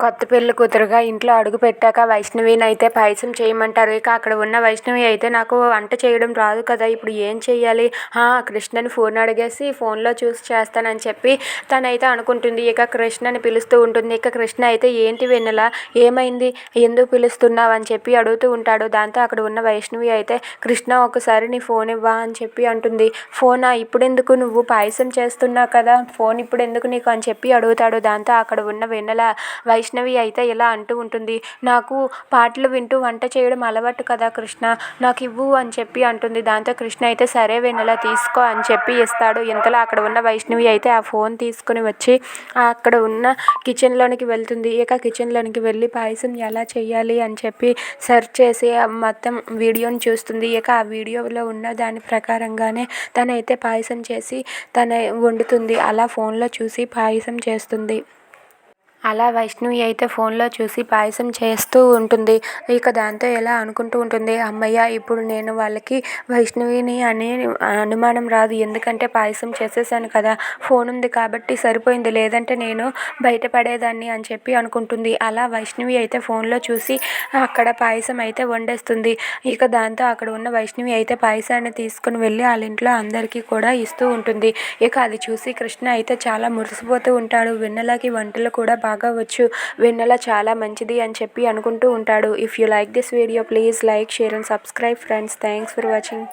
కొత్త పెళ్ళి కూతురుగా ఇంట్లో అడుగు పెట్టాక వైష్ణవిని అయితే పాయసం చేయమంటారు. ఇక అక్కడ ఉన్న వైష్ణవి అయితే నాకు వంట చేయడం రాదు కదా ఇప్పుడు ఏం చెయ్యాలి? కృష్ణని ఫోన్ అడిగేసి ఫోన్లో చూసి చేస్తానని చెప్పి తనైతే అనుకుంటుంది. ఇక కృష్ణని పిలుస్తూ ఉంటుంది. ఇక కృష్ణ అయితే ఏంటి వెన్నెల? ఏమైంది? ఎందుకు పిలుస్తున్నావు? అని చెప్పి అడుగుతూ ఉంటాడు. దాంతో అక్కడ ఉన్న వైష్ణవి అయితే కృష్ణ ఒకసారి నీ ఫోన్ ఇవ్వా అని చెప్పి అంటుంది. ఫోనా? ఇప్పుడెందుకు నువ్వు పాయసం చేస్తున్నావు కదా? ఫోన్ ఇప్పుడు ఎందుకు నీకు? అని చెప్పి అడుగుతాడు. దాంతో అక్కడ ఉన్న వెన్నెల వైష్ణవి అయితే ఇలా అంటూ ఉంటుంది. నాకు పాటలు వింటూ వంట చేయడం అలవాటు కదా కృష్ణ. నాకు ఇవ్వు అని చెప్పి అంటుంది. దాంతో కృష్ణ అయితే సరే వెన్నెలా తీసుకో అని చెప్పి ఇస్తాడు. ఇంతలో అక్కడ ఉన్న వైష్ణవి అయితే ఆ ఫోన్ తీసుకుని వచ్చి అక్కడ ఉన్న కిచెన్లోనికి వెళ్తుంది. ఇక కిచెన్లోనికి వెళ్ళి పాయసం ఎలా చేయాలి అని చెప్పి సెర్చ్ చేసి మొత్తం వీడియోని చూస్తుంది. ఇక ఆ వీడియోలో ఉన్న దాని ప్రకారంగానే తనైతే పాయసం చేసి తన వండుతుంది. అలా ఫోన్లో చూసి పాయసం చేస్తుంది. అలా వైష్ణవి అయితే ఫోన్లో చూసి పాయసం చేస్తూ ఉంటుంది. ఇక దాంతో ఎలా అనుకుంటూ ఉంటుంది? అమ్మయ్య ఇప్పుడు నేను వాళ్ళకి వైష్ణవిని అని అనుమానం రాదు. ఎందుకంటే పాయసం చేసేసాను కదా ఫోన్ ఉంది కాబట్టి సరిపోయింది. లేదంటే నేను బయటపడేదాన్ని అని చెప్పి అనుకుంటుంది. అలా వైష్ణవి అయితే ఫోన్లో చూసి అక్కడ పాయసం అయితే వండేస్తుంది. ఇక దాంతో అక్కడ ఉన్న వైష్ణవి అయితే పాయసాన్ని తీసుకుని వెళ్ళి వాళ్ళ ఇంట్లో అందరికీ కూడా ఇస్తూ ఉంటుంది. ఇక అది చూసి కృష్ణ అయితే చాలా మురిసిపోతూ ఉంటాడు. వెన్నెలకి వంటలు కూడా బాగా తాగవచ్చు వెన్నెల చాలా మంచిది అని చెప్పి అనుకుంటూ ఉంటాడు. If you like this video please like share and subscribe friends thanks for watching